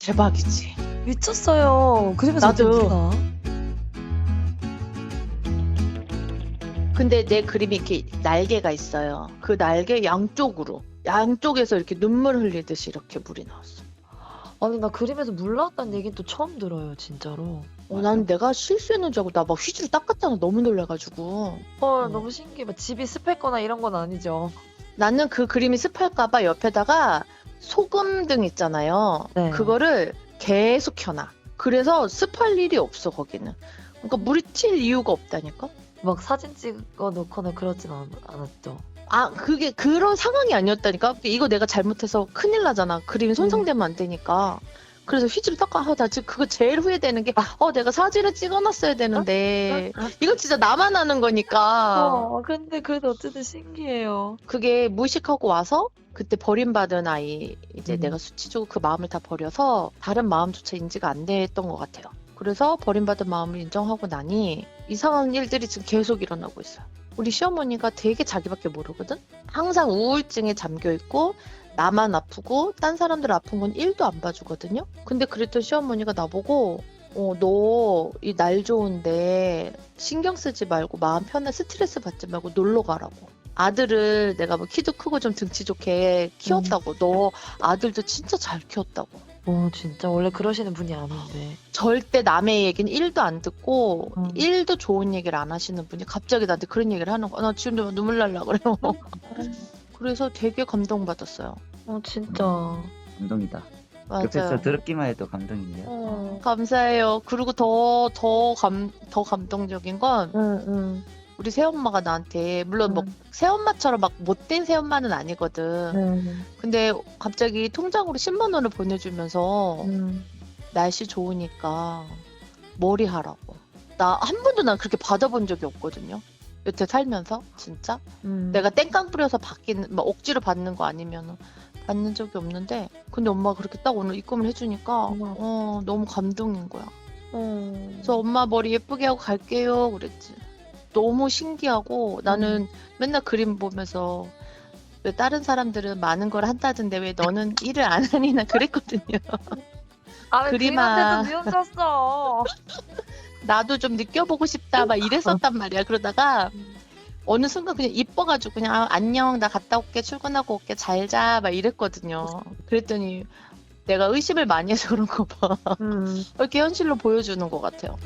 대박이지. 미쳤어요. 그림에서 나도. 어떻게? 근데 내 그림이 이렇게 날개가 있어요. 그 날개 양쪽으로. 양쪽에서 이렇게 눈물 흘리듯이 이렇게 물이 나왔어. 아니 나 그림에서 물 나왔다는 얘기는 또 처음 들어요 진짜로. 어, 난 내가 실수했는 줄 알고 나 막 휘주로 닦았잖아. 너무 놀래가지고. 헐 음. 너무 신기해. 막 집이 습했거나 이런 건 아니죠. 나는 그 그림이 습할까봐 옆에다가 소금 등 있잖아요. 네. 그거를 계속 켜놔. 그래서 습할 일이 없어, 거기는. 그러니까 물이 튈 이유가 없다니까? 막 사진 찍어 놓거나 그러진 않, 않았죠. 아, 그게 그런 상황이 아니었다니까? 이거 내가 잘못해서 큰일 나잖아. 그림이 손상되면 안 되니까. 그래서 휘지로 닦아. 아, 나 지금 그거 제일 후회되는 게, 어, 내가 사진을 찍어놨어야 되는데. 이거 진짜 나만 하는 거니까. 어 근데 그래도 어쨌든 신기해요. 그게 무의식하고 와서 그때 버림받은 아이 이제 음. 내가 수치주고 그 마음을 다 버려서 다른 마음조차 인지가 안 됐던 것 같아요. 그래서 버림받은 마음을 인정하고 나니 이상한 일들이 지금 계속 일어나고 있어요. 우리 시어머니가 되게 자기밖에 모르거든. 항상 우울증에 잠겨 있고 나만 아프고 딴 사람들 아픈 건 1도 안 봐주거든요. 근데 그랬던 시어머니가 나보고 어, 너 이 날 좋은데 신경 쓰지 말고 마음 편해 스트레스 받지 말고 놀러 가라고. 아들을 내가 뭐 키도 크고 좀 등치 좋게 키웠다고. 너 아들도 진짜 잘 키웠다고. 어 진짜 원래 그러시는 분이 아닌데. 절대 남의 얘기는 1도 안 듣고 음. 1도 좋은 얘기를 안 하시는 분이 갑자기 나한테 그런 얘기를 하는 거야. 나 지금 좀 눈물 날라 그래요. 그래서 되게 감동받았어요. 어 진짜. 감동이다. 맞아요. 옆에서 들었기만 해도 감동이네요. 어, 감사해요. 그리고 더, 더 감, 더 감동적인 건 응 응. 우리 새엄마가 나한테, 물론 뭐 음. 새엄마처럼 막 못된 새엄마는 아니거든. 응. 근데 갑자기 통장으로 10만 원을 보내주면서 응. 날씨 좋으니까 머리 하라고. 나 한 번도 난 그렇게 받아본 적이 없거든요. 여태 살면서 진짜 응. 내가 땡깡 뿌려서 받기는 막 억지로 받는 거 아니면 받는 적이 없는데 근데 엄마가 그렇게 딱 오늘 입금을 해주니까 어머. 어 너무 감동인 거야. 어. 그래서 엄마 머리 예쁘게 하고 갈게요 그랬지. 너무 신기하고 나는 맨날 그림 보면서 왜 다른 사람들은 많은 걸 한다던데 왜 너는 일을 안 하니 나 그랬거든요. 아, 왜 그림아. 그림한테도 미움 줬어. 나도 좀 느껴보고 싶다 막 이랬었단 말이야. 그러다가 어느 순간 그냥 이뻐가지고 그냥 아, 안녕 나 갔다 올게 출근하고 올게 잘 자 막 이랬거든요. 그랬더니 내가 의심을 많이 해서 그런 거 봐. 음. 이렇게 현실로 보여주는 것 같아요.